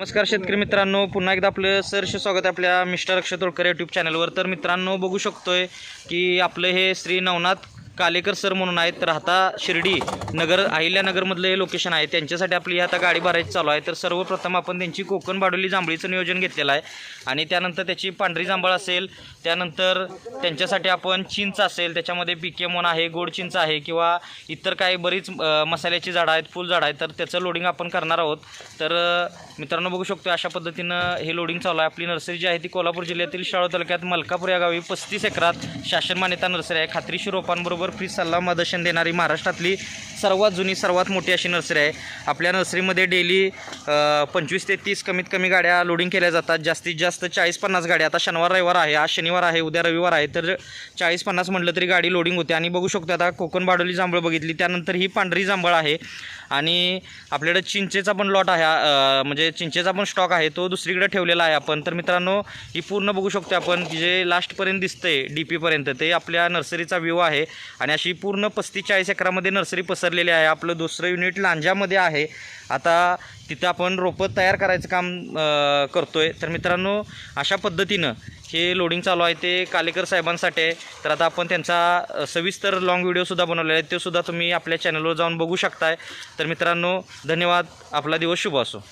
नमस्कार शेतकरी मित्रांनो पुन्हा एकदा आपलं सरसे स्वागत आहे आपल्या मिस्टर अक्षय तोडकर यूट्यूब चॅनलवर तर मित्रांनो बघू शकतोय की आपलं हे श्री नवनाथ कालेकर सर म्हणून आहेत राहता शिर्डी नगर अहिल्यानगरमधलं हे लोकेशन आहे. त्यांच्यासाठी आपली आता गाडी भरायची चालू आहे. तर सर्वप्रथम आपण त्यांची कोकण बाडोली जांभळीचं नियोजन घेतलेलं आहे. आणि त्यानंतर त्याची पांढरी जांभळ असेल त्यानंतर त्यांच्यासाठी आपण चिंच असेल त्याच्यामध्ये पी के मोन आहे गोड चिंच आहे किंवा इतर काही बरीच मसाल्याची झाडं आहेत फुलझाडं आहेत तर त्याचं लोडिंग आपण करणार आहोत. तर मित्रांनो बघू शकतो अशा पद्धतीनं हे लोडिंग चालू आहे. आपली नर्सरी जी आहे ती कोल्हापूर जिल्ह्यातील शाळा तालुक्यात मलकापूर या गावी पस्तीस एकरात शासन मान्यता नर्सरी आहे. खात्रीशीर रोपांबरोबर फ्री सल्ला मदर्शन देणारी महाराष्ट्रातली सर्वात जुनी सर्वात मोठी अशी नर्सरी आहे. आपल्या नर्सरीमध्ये डेली पंचवीस ते तीस कमीत कमी गाड्या लोडिंग केल्या जातात. जास्तीत जास्त चाळीस पन्नास गाड्या. आता शनिवार रविवार आहे. आज शनिवार आहे उद्या रविवार आहे. तर चाळीस पन्नास म्हटलं तरी गाडी लोडिंग होते. आणि बघू शकतो आता कोकण बाडोली जांभळ बघितली. त्यानंतर ही पांढरी जांभळ आहे. आणि आपल्याकडे चिंचेचा पण लॉट आहे. म्हणजे चिंचेचा पण स्टॉक आहे. तो दुसरीकडे ठेवलेला आहे आपण. तर मित्रांनो ही पूर्ण बघू शकतो आपण की जे लास्टपर्यंत दिसतंय डी पीपर्यंत ते आपल्या नर्सरीचा व्ह्यू आहे. आणि अशी पूर्ण पस्तीस चाळीस एकरामध्ये नर्सरी पसर पसरलेली आहे. आपलं दुसरं युनिट लांजामध्ये आहे. आता तिथं आपण रोपं तयार करायचं काम करतो आहे तर मित्रांनो अशा पद्धतीनं हे लोडिंग चालू आहे. ते कालेकर साहेबांसाठी आहे. तर आता आपण त्यांचा सविस्तर लॉंग व्हिडिओसुद्धा बनवलेला आहे ते सुद्धा तुम्ही आपल्या चॅनलवर जाऊन बघू शकताय. तर मित्रांनो धन्यवाद. आपला दिवस शुभ असो.